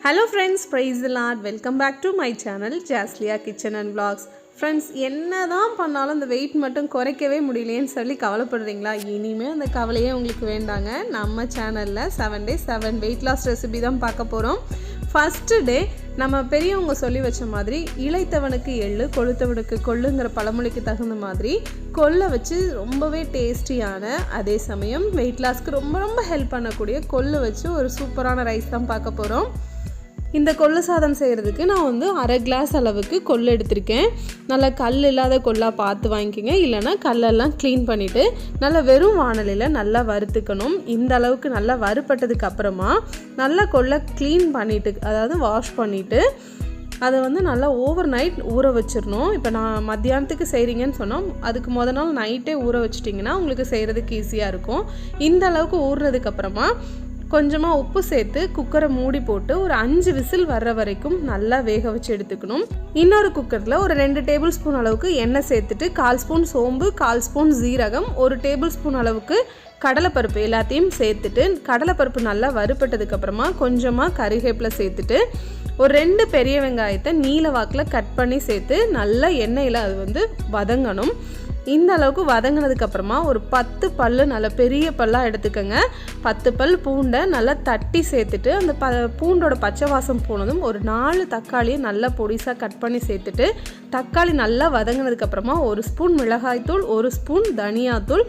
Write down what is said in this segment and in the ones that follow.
Hello friends praise Lord welcome back to my channel Jasliya kitchen and vlogs friends என்ன தான் பண்ணாலும் அந்த wait மட்டும் குறைக்கவே முடியலையேன்னு சொல்லி கவலைப்படுறீங்களா? இனிமேல் அந்த கவலையே உங்களுக்கு வேண்டாங்க. நம்ம சேனலில் seven day seven weight loss recipe தான் பார்க்க போகிறோம் ஃபஸ்ட்டு டே நம்ம பெரியவங்க சொல்லி வச்ச மாதிரி இளைத்தவனுக்கு எள்ளு கொளுத்தவனுக்கு கொள்ளுங்கிற பழமொழிக்கு தகுந்த மாதிரி கொல்லை வச்சு ரொம்பவே டேஸ்டியான அதே சமயம் வெயிட் லாஸ்க்கு ரொம்ப ரொம்ப ஹெல்ப் பண்ணக்கூடிய கொள்ளு வச்சு ஒரு சூப்பரான ரைஸ் தான் பார்க்க போகிறோம் இந்த கொள்ளு சாதம் செய்கிறதுக்கு நான் வந்து அரை கிளாஸ் அளவுக்கு கொள்ளு எடுத்திருக்கேன். நல்லா கல் இல்லாத கொல்லாக பார்த்து வாங்கிக்கோங்க. இல்லைன்னா கல்லெல்லாம் க்ளீன் பண்ணிவிட்டு நல்லா வெறும் வானலியில் நல்லா வறுத்துக்கணும். இந்த அளவுக்கு நல்லா வறுப்பட்டதுக்கு அப்புறமா நல்லா கொள்ளை க்ளீன் பண்ணிவிட்டு அதாவது வாஷ் பண்ணிவிட்டு அதை வந்து நல்லா ஓவர் நைட் ஊற வச்சிடணும். இப்போ நான் மத்தியானத்துக்கு செய்கிறீங்கன்னு சொன்னோம். அதுக்கு முத நாள் நைட்டே ஊற வச்சிட்டிங்கன்னா உங்களுக்கு செய்கிறதுக்கு ஈஸியாக இருக்கும். இந்த அளவுக்கு ஊறுனதுக்கப்புறமா கொஞ்சமாக உப்பு சேர்த்து குக்கரை மூடி போட்டு ஒரு அஞ்சு விசில் வர்ற வரைக்கும் நல்லா வேக வச்சு எடுத்துக்கணும். இன்னொரு குக்கரில் ஒரு ரெண்டு டேபிள் ஸ்பூன் அளவுக்கு எண்ணெய் சேர்த்துட்டு கால் ஸ்பூன் சோம்பு கால் ஸ்பூன் ஜீரகம் ஒரு டேபிள் ஸ்பூன் அளவுக்கு கடலைப்பருப்பு எல்லாத்தையும் சேர்த்துட்டு கடலைப்பருப்பு நல்லா வறுப்பட்டதுக்கப்புறமா கொஞ்சமாக கறிவேப்பிலை சேர்த்துட்டு ஒரு ரெண்டு பெரிய வெங்காயத்தை நீல வாக்கில் கட் பண்ணி சேர்த்து நல்லா எண்ணெயில் அது வந்து வதங்கணும். இந்த அளவுக்கு வதங்கினதுக்கு அப்புறமா ஒரு பத்து பல் நல்ல பெரிய பல்லாக எடுத்துக்கோங்க. பத்து பல் பூண்டை நல்லா தட்டி சேர்த்துட்டு அந்த ப பூண்டோட பச்சை வாசம் போனதும் ஒரு நாலு தக்காளியை நல்லா பொடிசாக கட் பண்ணி சேர்த்துட்டு தக்காளி நல்லா வதங்கினதுக்கு அப்புறமா ஒரு ஸ்பூன் மிளகாய்த்தூள் ஒரு ஸ்பூன் தனியாத்தூள்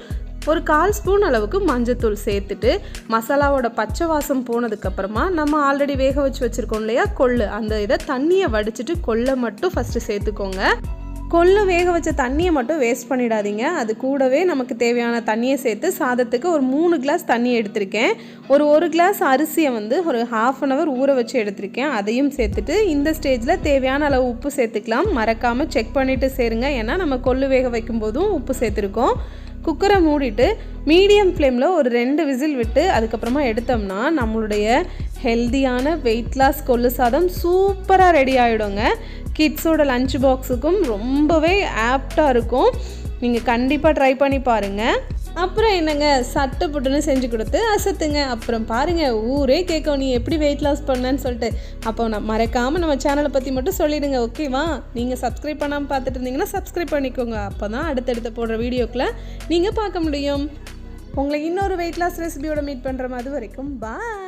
ஒரு கால் ஸ்பூன் அளவுக்கு மஞ்சத்தூள் சேர்த்துட்டு மசாலாவோட பச்சை வாசம் போனதுக்கப்புறமா நம்ம ஆல்ரெடி வேக வச்சு வச்சுருக்கோம் இல்லையா? கொள்ளு. அந்த இதை தண்ணியை வடிச்சிட்டு கொள்ளை மட்டும் ஃபஸ்ட்டு சேர்த்துக்கோங்க. கொள்ளு வேக வச்ச தண்ணியை மட்டும் வேஸ்ட் பண்ணிடாதீங்க. அது கூடவே நமக்கு தேவையான தண்ணியை சேர்த்து சாதத்துக்கு ஒரு மூணு கிளாஸ் தண்ணி எடுத்திருக்கேன். ஒரு ஒரு கிளாஸ் அரிசியை வந்து ஒரு ஹாஃப் அன் ஹவர் ஊற வச்சு எடுத்திருக்கேன். அதையும் சேர்த்துட்டு இந்த ஸ்டேஜில் தேவையான அளவு உப்பு சேர்த்துக்கலாம். மறக்காமல் செக் பண்ணிவிட்டு சேருங்க. ஏன்னா நம்ம கொள்ளு வேக வைக்கும் போதும் உப்பு சேர்த்துருக்கோம். குக்கரை மூடிட்டு மீடியம் ஃப்ளேமில் ஒரு ரெண்டு விசில் விட்டு அதுக்கப்புறமா எடுத்தோம்னா நம்மளுடைய ஹெல்தியான வெயிட் லாஸ் கொள்ளு சாதம் சூப்பராக ரெடி ஆகிடுங்க கிட்ஸோட லஞ்ச் பாக்ஸுக்கும் ரொம்பவே ஆப்டாக இருக்கும். நீங்கள் கண்டிப்பாக ட்ரை பண்ணி பாருங்கள் அப்புறம் என்னங்க சட்டை புட்டுன்னு செஞ்சு கொடுத்து அசத்துங்க. அப்புறம் பாருங்கள் ஊரே கேட்கும் நீ எப்படி வெயிட் லாஸ் பண்ணன்னு சொல்லிட்டு. அப்போ நான் மறக்காமல் நம்ம சேனலை பற்றி மட்டும் சொல்லிடுங்க ஓகேவா நீங்கள் சப்ஸ்கிரைப் பண்ணாமல் பார்த்துட்டு இருந்தீங்கன்னா சப்ஸ்கிரைப் பண்ணிக்கோங்க. அப்போ தான் அடுத்தடுத்து போடுற வீடியோக்களை நீங்கள் பார்க்க முடியும். உங்களை இன்னொரு வெயிட் லாஸ் ரெசிபியோட மீட் பண்ணுற மாதிரி வரைக்கும் பாய்